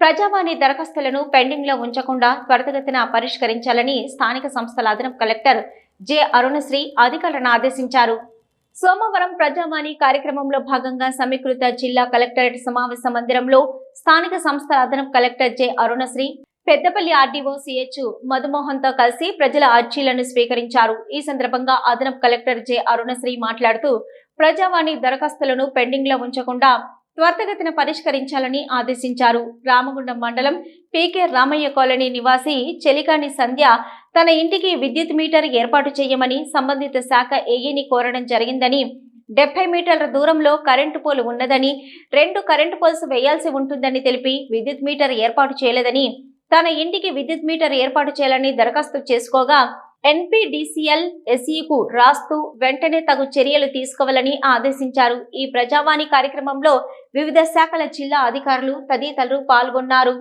ప్రజావాణి దరఖాస్తులను పెండింగ్లో ఉంచకుండా త్వరితగతిన పరిష్కరించాలని స్థానిక సంస్థల అదనపు కలెక్టర్ జె అరుణశ్రీ అధికారులను ఆదేశించారు. సోమవారం ప్రజావాణి కార్యక్రమంలో భాగంగా సమీకృత జిల్లా కలెక్టరేట్ సమావేశ మందిరంలో స్థానిక సంస్థల అదనపు collector J Arunasri Peddapalli RDO CH మధుమోహన్తో కలిసి ప్రజల అర్జీలను స్వీకరించారు. ఈ సందర్భంగా అదనపు కలెక్టర్ జె అరుణశ్రీ మాట్లాడుతూ ప్రజావాణి దరఖాస్తులను పెండింగ్లో ఉంచకుండా త్వరితగతిన పరిష్కరించాలని ఆదేశించారు. రామగుండం మండలం పీకే రామయ్య కాలనీ నివాసి చెలికాని సంధ్య తన ఇంటికి విద్యుత్ మీటర్ ఏర్పాటు చేయమని సంబంధిత శాఖ ఏఈని కోరడం జరిగిందని డెబ్బై మీటర్ల దూరంలో కరెంటు పోలు ఉన్నదని రెండు కరెంటు పోల్స్ వేయాల్సి ఉంటుందని తెలిపి విద్యుత్ మీటర్ ఏర్పాటు చేయలేదని తన ఇంటికి విద్యుత్ మీటర్ ఏర్పాటు చేయాలని దరఖాస్తు చేసుకోగా ఎన్పిడిసిఎల్ ఎస్ఈకు రాస్తూ వెంటనే తగు చర్యలు తీసుకోవాలని ఆదేశించారు. ఈ ప్రజావాణి కార్యక్రమంలో వివిధ శాఖల జిల్లా అధికారులు తదితరులు పాల్గొన్నారు.